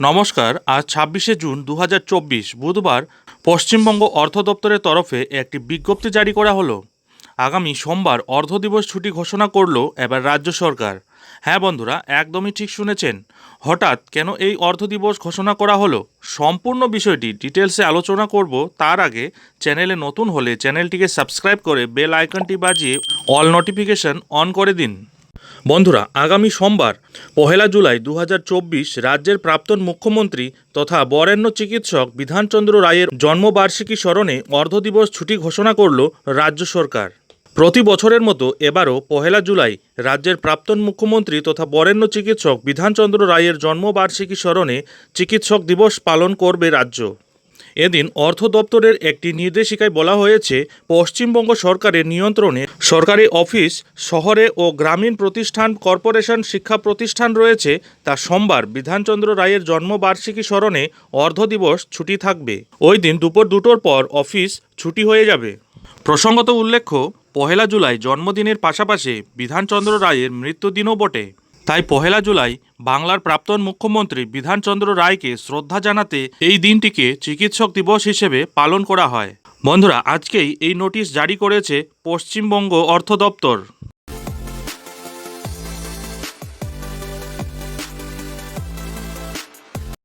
নমস্কার, আজ ছাব্বিশে জুন দু হাজার চব্বিশ, বুধবার পশ্চিমবঙ্গ অর্থ দপ্তরের তরফে একটি বিজ্ঞপ্তি জারি করা হলো। আগামী সোমবার অর্ধ দিবস ছুটি ঘোষণা করল এবার রাজ্য সরকার। হ্যাঁ বন্ধুরা, একদমই ঠিক শুনেছেন। হঠাৎ কেন এই অর্ধ দিবস ঘোষণা করা হলো? সম্পূর্ণ বিষয়টি ডিটেলসে আলোচনা করব। তার আগে চ্যানেলে নতুন হলে চ্যানেলটিকে সাবস্ক্রাইব করে বেল আইকনটি বাজিয়ে অল নোটিফিকেশন অন করে দিন। বন্ধুরা, আগামী সোমবার, পহেলা জুলাই দু হাজার চব্বিশ রাজ্যের প্রাক্তন মুখ্যমন্ত্রী তথা বরেণ্য চিকিৎসক বিধানচন্দ্র রায়ের জন্মবার্ষিকী স্মরণে অর্ধদিবস ছুটি ঘোষণা করল রাজ্য সরকার। প্রতি বছরের মতো এবারও পহেলা জুলাই রাজ্যের প্রাক্তন মুখ্যমন্ত্রী তথা বরেণ্য চিকিৎসক বিধানচন্দ্র রায়ের জন্মবার্ষিকী স্মরণে চিকিৎসক দিবস পালন করবে রাজ্য। এদিন অর্থ দপ্তরের একটি নির্দেশিকায় বলা হয়েছে, পশ্চিমবঙ্গ সরকারের নিয়ন্ত্রণে সরকারি অফিস, শহরে ও গ্রামীণ প্রতিষ্ঠান, কর্পোরেশন শিক্ষা প্রতিষ্ঠান রয়েছে, তা সোমবার বিধানচন্দ্র রায়ের জন্মবার্ষিকী স্মরণে অর্ধ দিবস ছুটি থাকবে। ওই দিন দুপুর দুটোর পর অফিস ছুটি হয়ে যাবে। প্রসঙ্গত উল্লেখ্য, পহেলা জুলাই জন্মদিনের পাশাপাশি বিধানচন্দ্র রায়ের মৃত্যুদিনও বটে। তাই পহেলা জুলাই বাংলার প্রাক্তন মুখ্যমন্ত্রী বিধানচন্দ্র রায়কে শ্রদ্ধা জানাতে এই দিনটিকে চিকিৎসক দিবস হিসেবে পালন করা হয়। বন্ধুরা, আজকেই এই নোটিশ জারি করেছে পশ্চিমবঙ্গ অর্থ দপ্তর।